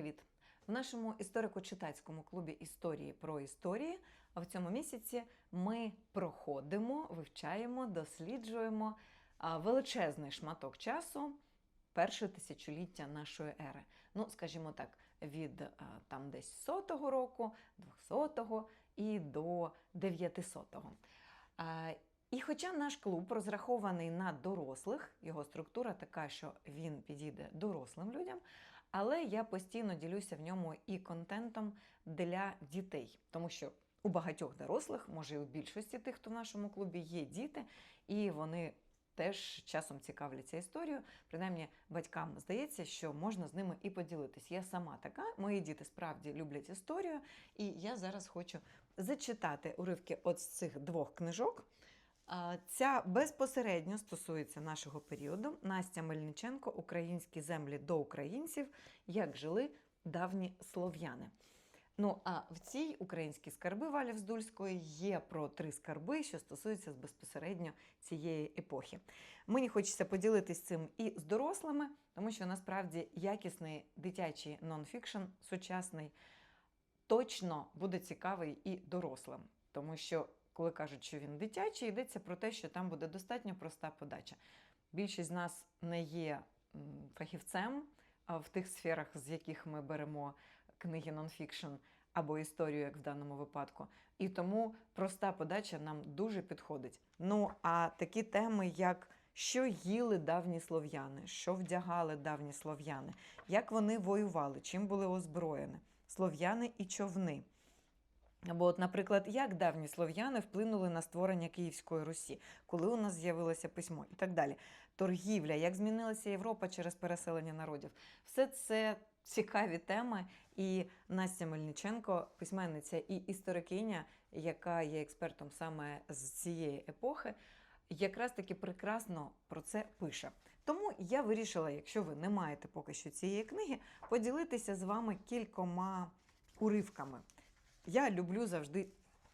привіт! В нашому історико-читацькому клубі історії про історії в цьому місяці ми проходимо, вивчаємо, досліджуємо величезний шматок часу перше тисячоліття нашої ери. Ну, скажімо так, від там десь сотого року, 200-го і до 900-го. І хоча наш клуб розрахований на дорослих, його структура така, що він підійде дорослим людям, але я постійно ділюся в ньому і контентом для дітей, тому що у багатьох дорослих, може і у більшості тих, хто в нашому клубі є діти, і вони теж часом цікавляться історією. Принаймні, батькам здається, що можна з ними і поділитись. Я сама така, мої діти справді люблять історію, і я зараз хочу зачитати уривки от з цих двох книжок. Ця безпосередньо стосується нашого періоду. Настя Мельниченко Українські землі до українців, як жили давні слов'яни. Ну, а в цій українській скарби Валі Вздульської є про три скарби, що стосуються безпосередньо цієї епохи. Мені хочеться поділитися цим і з дорослими, тому що насправді якісний дитячий нонфікшн, сучасний, точно буде цікавий і дорослим, тому що коли кажуть, що він дитячий, йдеться про те, що там буде достатньо проста подача. Більшість з нас не є фахівцем в тих сферах, з яких ми беремо книги нонфікшн або історію, як в даному випадку. І тому проста подача нам дуже підходить. Ну, а такі теми, як що їли давні слов'яни, що вдягали давні слов'яни, як вони воювали, чим були озброєні, слов'яни і човни. Або, от, наприклад, як давні слов'яни вплинули на створення Київської Русі, коли у нас з'явилося письмо і так далі. Торгівля, як змінилася Європа через переселення народів. Все це цікаві теми. І Настя Мельниченко, письменниця і історикиня, яка є експертом саме з цієї епохи, якраз таки прекрасно про це пише. Тому я вирішила, якщо ви не маєте поки що цієї книги, поділитися з вами кількома уривками. Я люблю завжди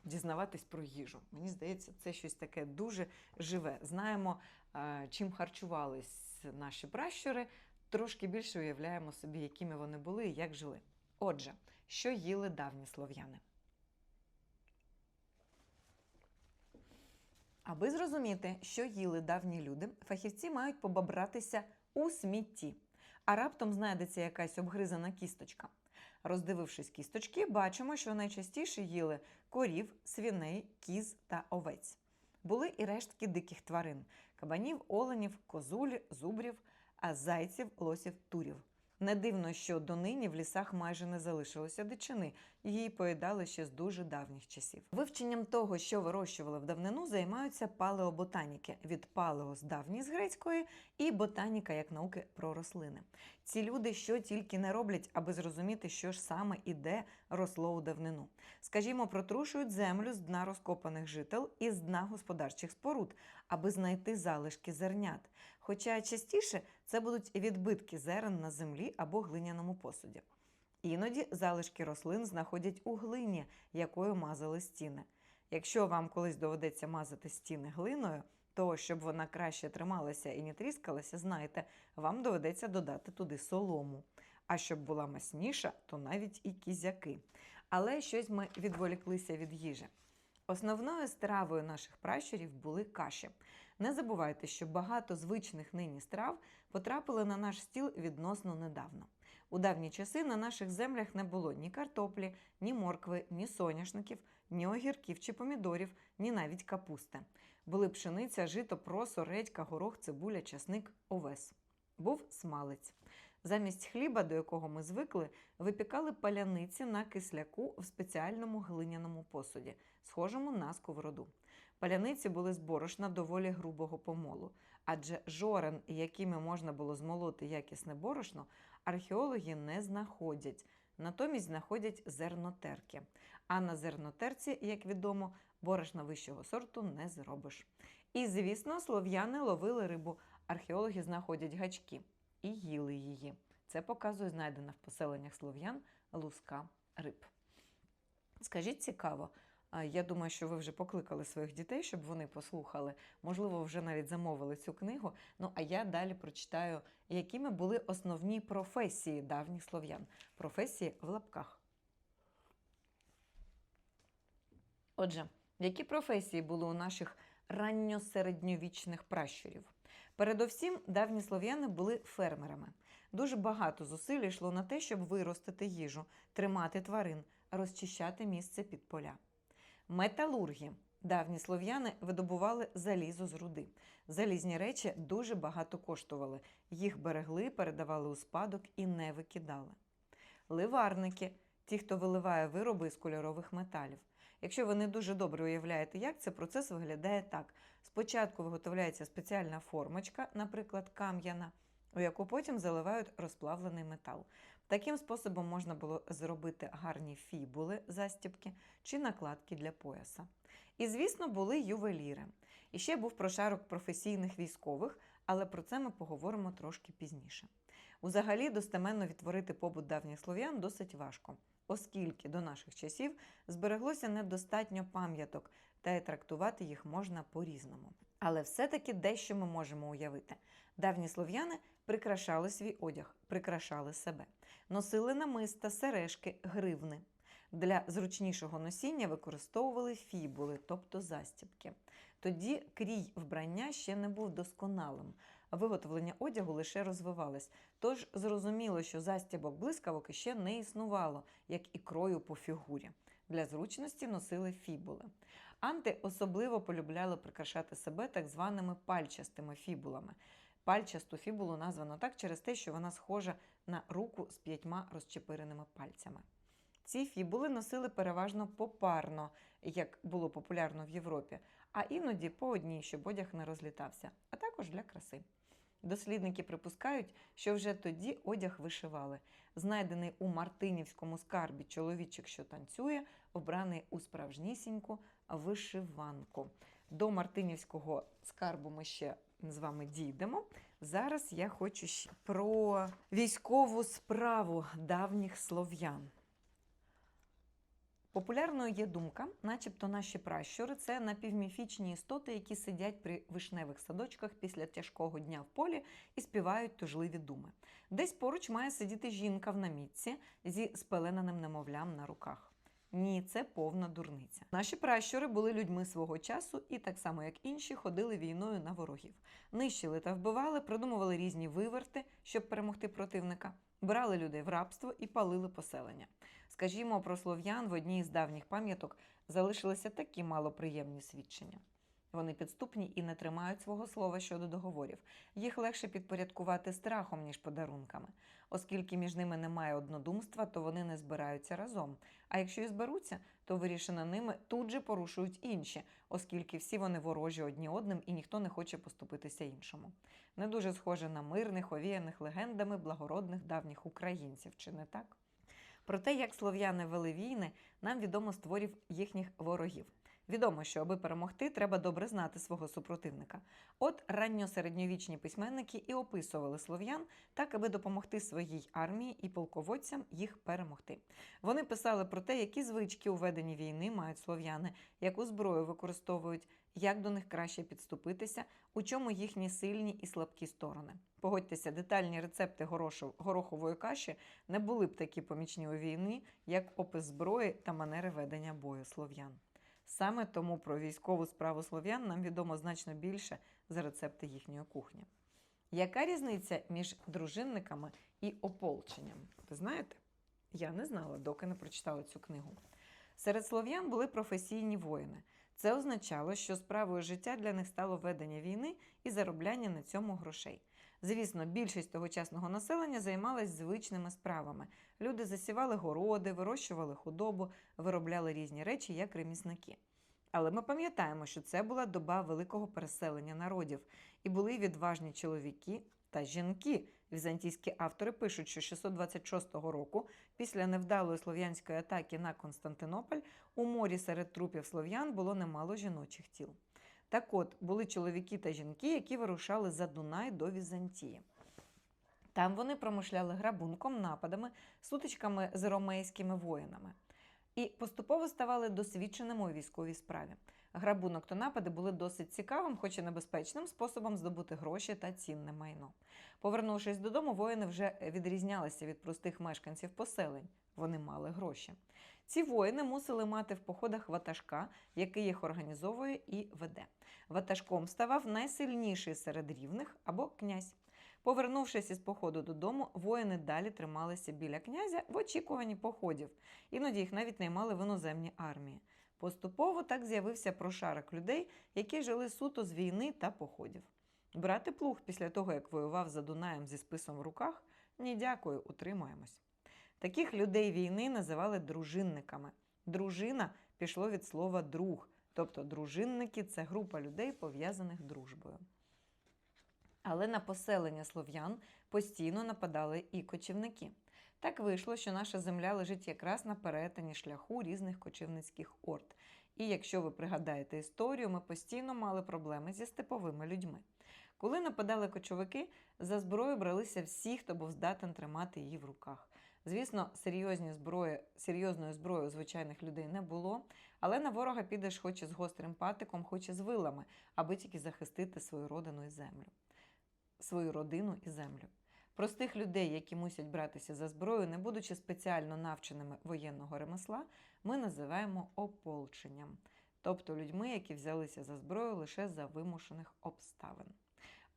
дізнаватись про їжу. Мені здається, це щось таке дуже живе. Знаємо, чим харчувались наші пращури, трошки більше уявляємо собі, якими вони були і як жили. Отже, що їли давні слов'яни? Аби зрозуміти, що їли давні люди, фахівці мають побабратися у смітті, а раптом знайдеться якась обгризана кісточка. Роздивившись кісточки, бачимо, що найчастіше їли корів, свіней, кіз та овець. Були і рештки диких тварин кабанів, оленів, козуль, зубрів, а зайців, лосів, турів. Не дивно, що донині в лісах майже не залишилося дичини, її поїдали ще з дуже давніх часів. Вивченням того, що вирощували в давнину, займаються палеоботаніки від палео з давній з грецької і ботаніка як науки про рослини. Ці люди що тільки не роблять, аби зрозуміти, що ж саме і де росло у давнину. Скажімо, протрушують землю з дна розкопаних жител і з дна господарчих споруд, аби знайти залишки зернят. Хоча частіше це будуть відбитки зерен на землі або глиняному посуді. Іноді залишки рослин знаходять у глині, якою мазали стіни. Якщо вам колись доведеться мазати стіни глиною, то щоб вона краще трималася і не тріскалася, знайте, вам доведеться додати туди солому. А щоб була масніша, то навіть і кізяки. Але щось ми відволіклися від їжі. Основною стравою наших пращурів були каші. Не забувайте, що багато звичних нині страв потрапили на наш стіл відносно недавно. У давні часи на наших землях не було ні картоплі, ні моркви, ні соняшників, ні огірків чи помідорів, ні навіть капусти. Були пшениця, жито, просо, редька, горох, цибуля, часник, овес. Був смалець. Замість хліба, до якого ми звикли, випікали паляниці на кисляку в спеціальному глиняному посуді, схожому на сковороду. Паляниці були з борошна доволі грубого помолу, адже жорен, якими можна було змолоти якісне борошно, археологи не знаходять. Натомість знаходять зернотерки. А на зернотерці, як відомо, борошна вищого сорту не зробиш. І, звісно, слов'яни ловили рибу. Археологи знаходять гачки і їли її. Це показує знайдена в поселеннях слов'ян луска риб. Скажіть цікаво, Я думаю, що ви вже покликали своїх дітей, щоб вони послухали. Можливо, вже навіть замовили цю книгу. Ну а я далі прочитаю, якими були основні професії давніх слов'ян. Професії в лапках. Отже, які професії були у наших ранньосередньовічних пращурів? Передовсім давні слов'яни були фермерами. Дуже багато зусиль йшло на те, щоб виростити їжу, тримати тварин, розчищати місце під поля. Металурги. Давні слов'яни видобували залізо з руди. Залізні речі дуже багато коштували. Їх берегли, передавали у спадок і не викидали. Ливарники ті, хто виливає вироби з кольорових металів. Якщо ви не дуже добре уявляєте, як це процес виглядає так: спочатку виготовляється спеціальна формочка, наприклад, кам'яна, у яку потім заливають розплавлений метал. Таким способом можна було зробити гарні фібули, застібки чи накладки для пояса. І, звісно, були ювеліри. І ще був прошарок професійних військових, але про це ми поговоримо трошки пізніше. Узагалі, достеменно відтворити побут давніх слов'ян досить важко, оскільки до наших часів збереглося недостатньо пам'яток, та й трактувати їх можна по-різному. Але все-таки дещо ми можемо уявити. Давні слов'яни прикрашали свій одяг, прикрашали себе, носили намиста, сережки, гривни. Для зручнішого носіння використовували фібули, тобто застібки. Тоді крій вбрання ще не був досконалим, виготовлення одягу лише розвивалось. Тож зрозуміло, що застібок блискавок ще не існувало, як і крою по фігурі. Для зручності носили фібули. Анти особливо полюбляли прикрашати себе так званими пальчастими фібулами. Пальчасту фібулу названо так через те, що вона схожа на руку з п'ятьма розчепиреними пальцями. Ці фібули носили переважно попарно, як було популярно в Європі, а іноді по одній, щоб одяг не розлітався, а також для краси. Дослідники припускають, що вже тоді одяг вишивали. Знайдений у Мартинівському скарбі чоловічик, що танцює, обраний у справжнісіньку вишиванку. До Мартинівського скарбу ми ще з вами дійдемо. Зараз я хочу про військову справу давніх слов'ян. Популярною є думка, начебто наші пращури це напівміфічні істоти, які сидять при вишневих садочках після тяжкого дня в полі і співають тужливі думи. Десь поруч має сидіти жінка в намітці зі спеленаним немовлям на руках. Ні, це повна дурниця. Наші пращури були людьми свого часу і, так само як інші, ходили війною на ворогів. Нищили та вбивали, придумували різні виверти, щоб перемогти противника, брали людей в рабство і палили поселення. Скажімо, про слов'ян в одній з давніх пам'яток залишилися такі малоприємні свідчення. Вони підступні і не тримають свого слова щодо договорів. Їх легше підпорядкувати страхом, ніж подарунками. Оскільки між ними немає однодумства, то вони не збираються разом. А якщо і зберуться, то вирішено ними тут же порушують інші, оскільки всі вони ворожі одні одним і ніхто не хоче поступитися іншому. Не дуже схоже на мирних, овіяних легендами благородних давніх українців, чи не так? Про те, як слов'яни вели війни, нам відомо з творів їхніх ворогів. Відомо, що аби перемогти, треба добре знати свого супротивника. От ранньосередньовічні письменники і описували слов'ян так, аби допомогти своїй армії і полководцям їх перемогти. Вони писали про те, які звички у веденні війни мають слов'яни, яку зброю використовують, як до них краще підступитися, у чому їхні сильні і слабкі сторони. Погодьтеся, детальні рецепти горохової каші не були б такі помічні у війни, як опис зброї та манери ведення бою слов'ян. Саме тому про військову справу слов'ян нам відомо значно більше за рецепти їхньої кухні. Яка різниця між дружинниками і ополченням? Ви знаєте? Я не знала, доки не прочитала цю книгу. Серед слов'ян були професійні воїни. Це означало, що справою життя для них стало ведення війни і заробляння на цьому грошей. Звісно, більшість тогочасного населення займалась звичними справами. Люди засівали городи, вирощували худобу, виробляли різні речі як ремісники. Але ми пам'ятаємо, що це була доба великого переселення народів, і були відважні чоловіки та жінки. Візантійські автори пишуть, що 626 року, після невдалої слов'янської атаки на Константинополь, у морі серед трупів слов'ян було немало жіночих тіл. Так от, були чоловіки та жінки, які вирушали за Дунай до Візантії. Там вони промишляли грабунком, нападами, сутичками з ромейськими воїнами. і поступово ставали досвідченими у військовій справі. Грабунок та напади були досить цікавим, хоч і небезпечним способом здобути гроші та цінне майно. Повернувшись додому, воїни вже відрізнялися від простих мешканців поселень. Вони мали гроші. Ці воїни мусили мати в походах ватажка, який їх організовує і веде. Ватажком ставав найсильніший серед рівних або князь. Повернувшись із походу додому, воїни далі трималися біля князя в очікуванні походів. Іноді їх навіть наймали в іноземні армії. Поступово так з'явився прошарок людей, які жили суто з війни та походів. Брати плуг після того, як воював за Дунаєм зі списом в руках, ні дякую, утримуємось. Таких людей війни називали дружинниками. Дружина пішло від слова друг, тобто дружинники це група людей, пов'язаних дружбою. Але на поселення слов'ян постійно нападали і кочівники. Так вийшло, що наша земля лежить якраз на перетині шляху різних кочівницьких орд. І якщо ви пригадаєте історію, ми постійно мали проблеми зі степовими людьми. Коли нападали кочовики, за зброю бралися всі, хто був здатен тримати її в руках. Звісно, серйозні зброї, серйозної зброї у звичайних людей не було, але на ворога підеш хоч і з гострим патиком, хоч і з вилами, аби тільки захистити свою родину і землю, свою родину і землю. Простих людей, які мусять братися за зброю, не будучи спеціально навченими воєнного ремесла, ми називаємо ополченням, тобто людьми, які взялися за зброю лише за вимушених обставин.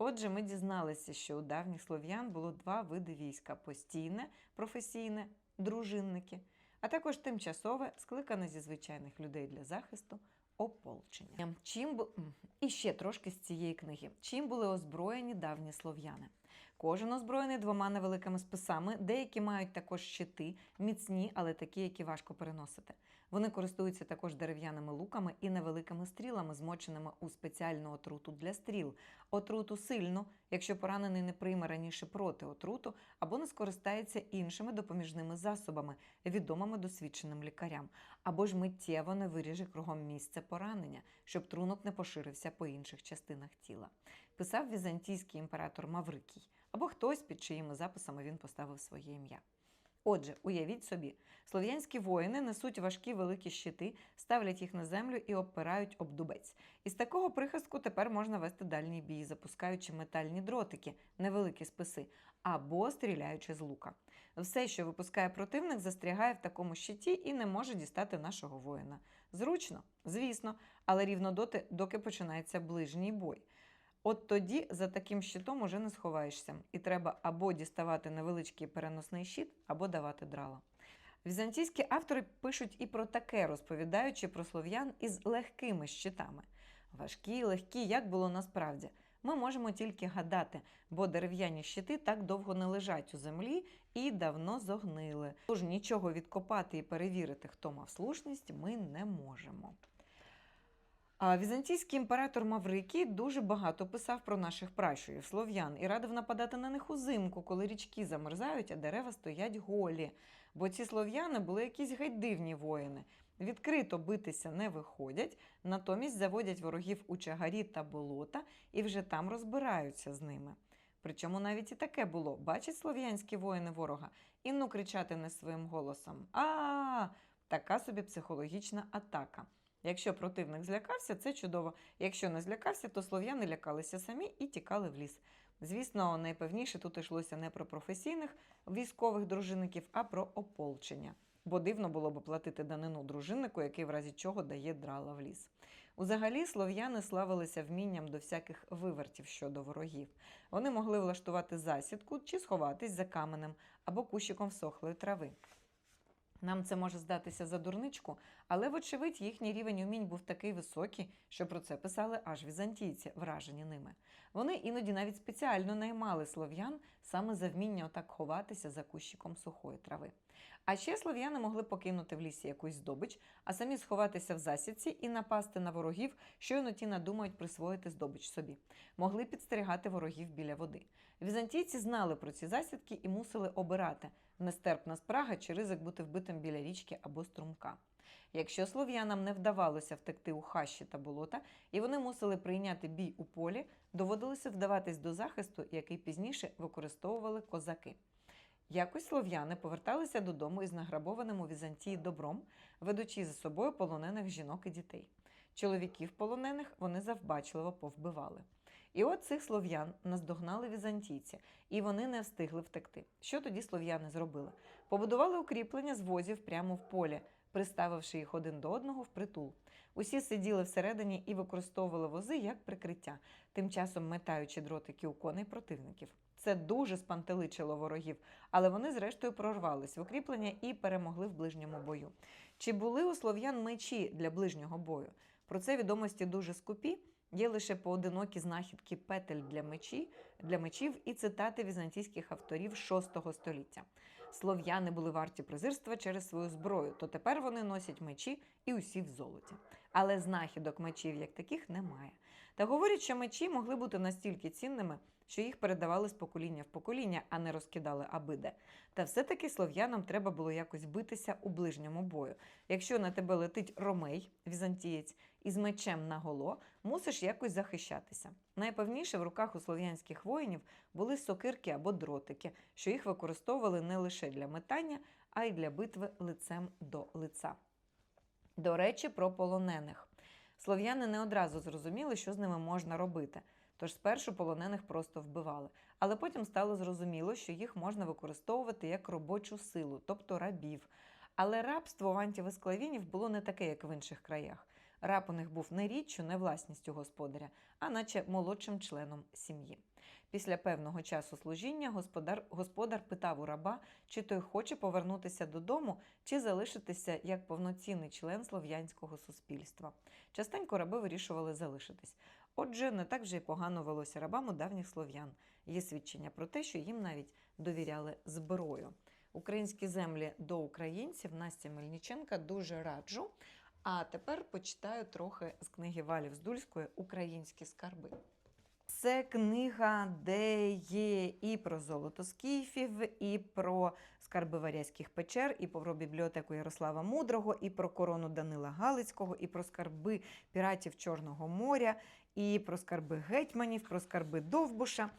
Отже, ми дізналися, що у давніх слов'ян було два види війська: постійне, професійне, дружинники, а також тимчасове, скликане зі звичайних людей для захисту. Ополчення. Чим бу... І ще трошки з цієї книги. Чим були озброєні давні слов'яни? Кожен озброєний двома невеликими списами, деякі мають також щити, міцні, але такі, які важко переносити. Вони користуються також дерев'яними луками і невеликими стрілами, змоченими у спеціальну отруту для стріл. Отруту сильну, якщо поранений не прийме раніше проти отруту або не скористається іншими допоміжними засобами, відомими досвідченим лікарям, або ж миттєво не виріже кругом місця поранення, щоб трунок не поширився по інших частинах тіла. Писав візантійський імператор Маврикій, або хтось, під чиїми записами він поставив своє ім'я. Отже, уявіть собі, слов'янські воїни несуть важкі великі щити, ставлять їх на землю і обпирають об дубець. Із такого прихистку тепер можна вести дальній бій, запускаючи метальні дротики, невеликі списи, або стріляючи з лука. Все, що випускає противник, застрягає в такому щиті і не може дістати нашого воїна. Зручно, звісно, але рівно доти, доки починається ближній бой. От тоді за таким щитом уже не сховаєшся, і треба або діставати невеличкий переносний щит, або давати драла. Візантійські автори пишуть і про таке, розповідаючи про слов'ян із легкими щитами. Важкі, легкі, як було насправді. Ми можемо тільки гадати, бо дерев'яні щити так довго не лежать у землі і давно зогнили. Тож нічого відкопати і перевірити, хто мав слушність, ми не можемо. Візантійський імператор Маврикій дуже багато писав про наших пращурів, слов'ян, і радив нападати на них узимку, коли річки замерзають, а дерева стоять голі. Бо ці слов'яни були якісь геть дивні воїни. Відкрито битися не виходять, натомість заводять ворогів у чагарі та болота і вже там розбираються з ними. Причому навіть і таке було. Бачать слов'янські воїни ворога і ну кричати не своїм голосом. А, така собі психологічна атака. Якщо противник злякався, це чудово. Якщо не злякався, то слов'яни лякалися самі і тікали в ліс. Звісно, найпевніше тут йшлося не про професійних військових дружинників, а про ополчення. Бо дивно було б платити данину дружиннику, який в разі чого дає драла в ліс. Узагалі слов'яни славилися вмінням до всяких вивертів щодо ворогів. Вони могли влаштувати засідку чи сховатись за каменем або кущиком всохлої трави. Нам це може здатися за дурничку, але, вочевидь, їхній рівень умінь був такий високий, що про це писали аж візантійці, вражені ними. Вони іноді навіть спеціально наймали слов'ян саме за вміння отак ховатися за кущиком сухої трави. А ще слов'яни могли покинути в лісі якусь здобич, а самі сховатися в засідці і напасти на ворогів, щойно ті надумають присвоїти здобич собі. Могли підстерігати ворогів біля води. Візантійці знали про ці засідки і мусили обирати нестерпна спрага чи ризик бути вбитим біля річки або струмка. Якщо слов'янам не вдавалося втекти у хащі та болота, і вони мусили прийняти бій у полі, доводилося вдаватись до захисту, який пізніше використовували козаки. Якось слов'яни поверталися додому із награбованим у Візантії добром, ведучи за собою полонених жінок і дітей. Чоловіків полонених вони завбачливо повбивали. І от цих слов'ян наздогнали візантійці, і вони не встигли втекти. Що тоді слов'яни зробили? Побудували укріплення з возів прямо в полі, приставивши їх один до одного в притул. Усі сиділи всередині і використовували вози як прикриття, тим часом метаючи дротики у коней противників. Це дуже спантеличило ворогів, але вони зрештою прорвались в укріплення і перемогли в ближньому бою. Чи були у слов'ян мечі для ближнього бою? Про це відомості дуже скупі. Є лише поодинокі знахідки петель для мечі, для мечів і цитати візантійських авторів VI століття. Слов'яни були варті презирства через свою зброю, то тепер вони носять мечі і усі в золоті. Але знахідок мечів як таких немає. Та говорять, що мечі могли бути настільки цінними, що їх передавали з покоління в покоління, а не розкидали абиде. Та все-таки слов'янам треба було якось битися у ближньому бою. Якщо на тебе летить ромей, візантієць, із мечем наголо, мусиш якось захищатися. Найпевніше в руках у слов'янських воїнів були сокирки або дротики, що їх використовували не лише для метання, а й для битви лицем до лица. До речі, про полонених. Слов'яни не одразу зрозуміли, що з ними можна робити. Тож спершу полонених просто вбивали. Але потім стало зрозуміло, що їх можна використовувати як робочу силу, тобто рабів. Але рабство в антівесклавінів було не таке, як в інших краях. Раб у них був не річчю, не власністю господаря, а наче молодшим членом сім'ї. Після певного часу служіння господар, господар питав у раба, чи той хоче повернутися додому, чи залишитися як повноцінний член слов'янського суспільства. Частенько раби вирішували залишитись. Отже, не так вже й погано велося рабам у давніх слов'ян. Є свідчення про те, що їм навіть довіряли зброю. Українські землі до українців Настя Мельниченка дуже раджу. А тепер почитаю трохи з книги Валі Вздульської Українські скарби. Це книга, де є і про золото скіфів, і про скарби варязьких печер, і про бібліотеку Ярослава Мудрого, і про корону Данила Галицького, і про скарби піратів Чорного моря, і про скарби гетьманів, про скарби Довбуша.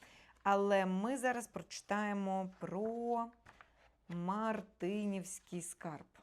Але ми зараз прочитаємо про Мартинівський скарб.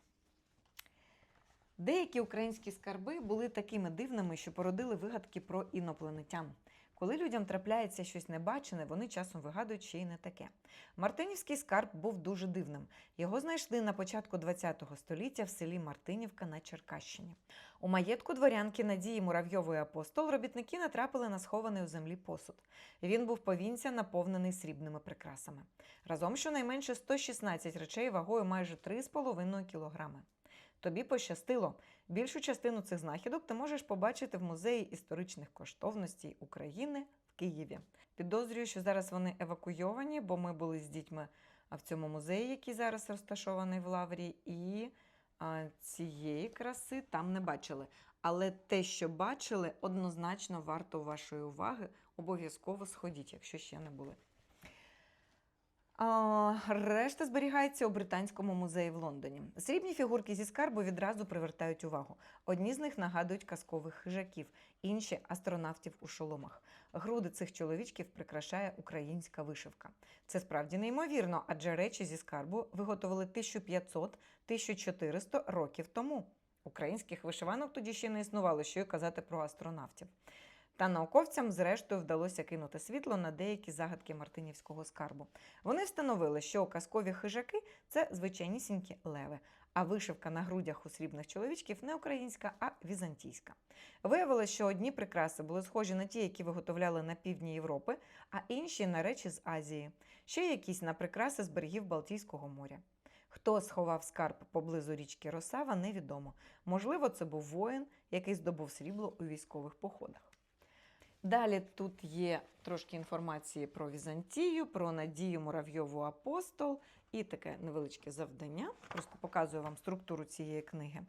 Деякі українські скарби були такими дивними, що породили вигадки про інопланетян. Коли людям трапляється щось небачене, вони часом вигадують ще й не таке. Мартинівський скарб був дуже дивним. Його знайшли на початку ХХ століття в селі Мартинівка на Черкащині. У маєтку дворянки Надії Муравйової апостол робітники натрапили на схований у землі посуд. Він був повінця, наповнений срібними прикрасами. Разом щонайменше 116 речей вагою майже 3,5 кілограми. Тобі пощастило. Більшу частину цих знахідок ти можеш побачити в музеї історичних коштовностей України в Києві. Підозрюю, що зараз вони евакуйовані, бо ми були з дітьми в цьому музеї, який зараз розташований в Лаврі, і цієї краси там не бачили. Але те, що бачили, однозначно варто вашої уваги. Обов'язково сходіть, якщо ще не були. Решта зберігається у Британському музеї в Лондоні. Срібні фігурки зі скарбу відразу привертають увагу. Одні з них нагадують казкових хижаків, інші астронавтів у шоломах. Груди цих чоловічків прикрашає українська вишивка. Це справді неймовірно, адже речі зі скарбу виготовили 1500-1400 років тому. Українських вишиванок тоді ще не існувало, що й казати про астронавтів. Та науковцям, зрештою, вдалося кинути світло на деякі загадки Мартинівського скарбу. Вони встановили, що казкові хижаки це звичайнісінькі леви, а вишивка на грудях у срібних чоловічків не українська, а візантійська. Виявилось, що одні прикраси були схожі на ті, які виготовляли на півдні Європи, а інші на речі з Азії, ще якісь на прикраси з берегів Балтійського моря. Хто сховав скарб поблизу річки Росава, невідомо. Можливо, це був воїн, який здобув срібло у військових походах. Далі тут є трошки інформації про Візантію, про Надію Муравйову апостол і таке невеличке завдання. Просто показую вам структуру цієї книги.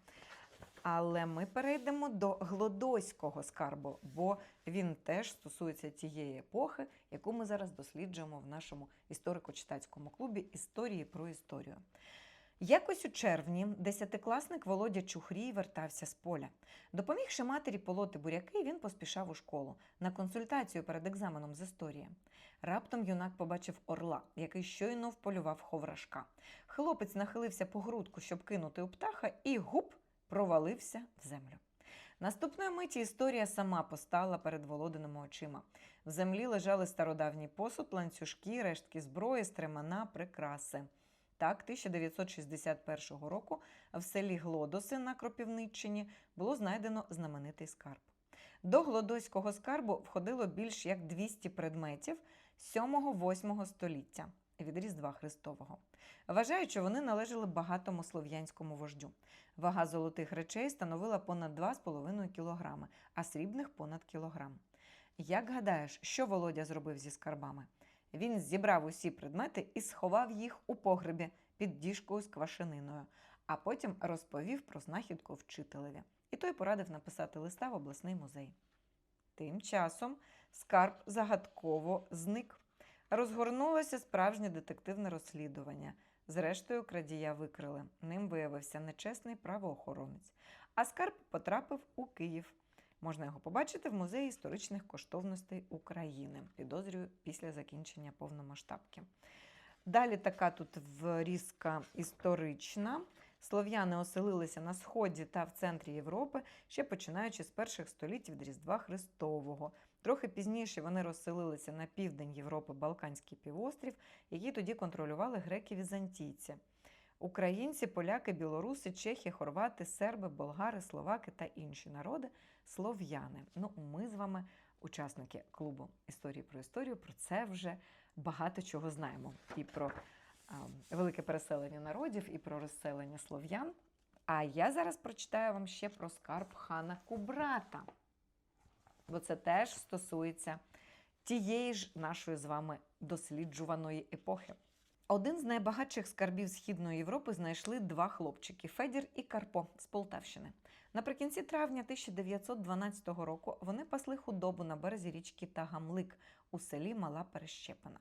Але ми перейдемо до Глодоського скарбу, бо він теж стосується тієї епохи, яку ми зараз досліджуємо в нашому історико-читацькому клубі Історії про історію. Якось у червні десятикласник Володя Чухрій вертався з поля. Допомігши матері полоти буряки, він поспішав у школу на консультацію перед екзаменом з історії. Раптом юнак побачив орла, який щойно вполював ховрашка. Хлопець нахилився по грудку, щоб кинути у птаха, і гуп провалився в землю. Наступної миті історія сама постала перед Володиними очима. В землі лежали стародавній посуд, ланцюжки, рештки зброї, стремена, прикраси. Так, 1961 року в селі Глодоси на Кропівниччині було знайдено знаменитий скарб. До глодоського скарбу входило більш як 200 предметів 7-8 століття від Різдва Христового. Вважають, що вони належали багатому слов'янському вождю. Вага золотих речей становила понад 2,5 кілограми, а срібних понад кілограм. Як гадаєш, що Володя зробив зі скарбами? Він зібрав усі предмети і сховав їх у погребі під діжкою з квашениною, а потім розповів про знахідку вчителеві. І той порадив написати листа в обласний музей. Тим часом скарб загадково зник. Розгорнулося справжнє детективне розслідування. Зрештою, крадія викрили. Ним виявився нечесний правоохоронець. А скарб потрапив у Київ. Можна його побачити в музеї історичних коштовностей України. Підозрюю після закінчення повномасштабки. Далі така тут врізка історична. Слов'яни оселилися на сході та в центрі Європи, ще починаючи з перших століть від Різдва Христового. Трохи пізніше вони розселилися на південь Європи Балканський півострів, який тоді контролювали греки-візантійці. Українці, поляки, білоруси, чехи, хорвати, серби, болгари, словаки та інші народи слов'яни. Ну, ми з вами, учасники клубу історії про історію, про це вже багато чого знаємо. І про а, велике переселення народів, і про розселення слов'ян. А я зараз прочитаю вам ще про скарб хана Кубрата. Бо це теж стосується тієї ж нашої з вами досліджуваної епохи. Один з найбагатших скарбів Східної Європи знайшли два хлопчики Федір і Карпо з Полтавщини. Наприкінці травня 1912 року вони пасли худобу на березі річки Тагамлик у селі Мала Перещепина.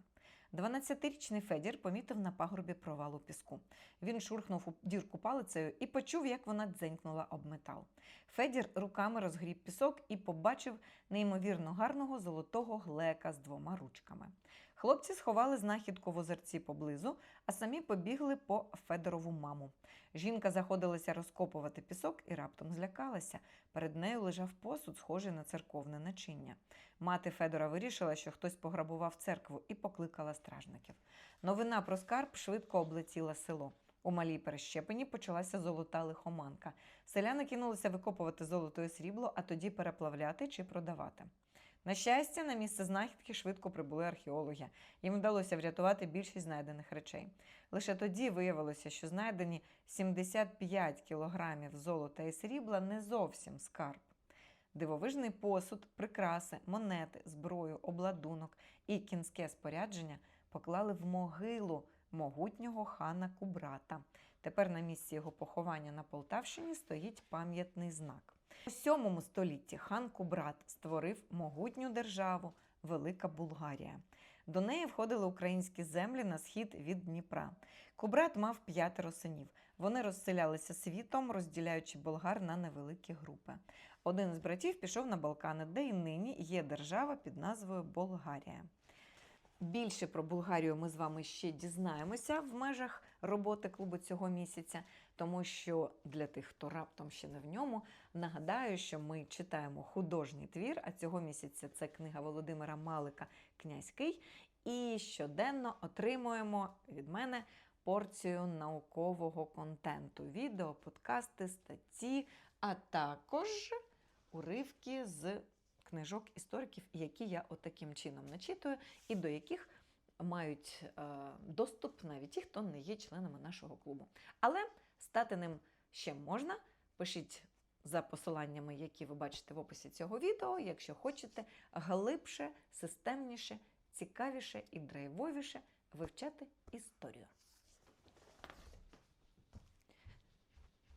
12-річний Федір помітив на пагорбі провалу піску. Він шурхнув у дірку палицею і почув, як вона дзенькнула об метал. Федір руками розгріб пісок і побачив неймовірно гарного золотого глека з двома ручками. Хлопці сховали знахідку в озерці поблизу, а самі побігли по Федорову маму. Жінка заходилася розкопувати пісок і раптом злякалася. Перед нею лежав посуд, схожий на церковне начиння. Мати Федора вирішила, що хтось пограбував церкву і покликала стражників. Новина про скарб швидко облетіла село. У малій перещепені почалася золота лихоманка. Селяни кинулися викопувати золото і срібло, а тоді переплавляти чи продавати. На щастя, на місце знахідки швидко прибули археологи. Їм вдалося врятувати більшість знайдених речей. Лише тоді виявилося, що знайдені 75 кілограмів золота і срібла не зовсім скарб. Дивовижний посуд, прикраси, монети, зброю, обладунок і кінське спорядження поклали в могилу могутнього хана Кубрата. Тепер на місці його поховання на Полтавщині стоїть пам'ятний знак. У 7 столітті хан Кубрат створив могутню державу Велика Булгарія. До неї входили українські землі на схід від Дніпра. Кубрат мав п'ятеро синів. Вони розселялися світом, розділяючи болгар на невеликі групи. Один з братів пішов на Балкани, де і нині є держава під назвою Болгарія. Більше про Болгарію ми з вами ще дізнаємося в межах роботи клубу цього місяця, тому що для тих, хто раптом ще не в ньому, нагадаю, що ми читаємо художній твір, а цього місяця це книга Володимира Малика Князький. І щоденно отримуємо від мене порцію наукового контенту: відео, подкасти, статті, а також уривки з книжок істориків, які я отаким чином начитую, і до яких мають е, доступ навіть ті, хто не є членами нашого клубу. Але стати ним ще можна. Пишіть за посиланнями, які ви бачите в описі цього відео, якщо хочете глибше, системніше, цікавіше і драйвовіше вивчати історію.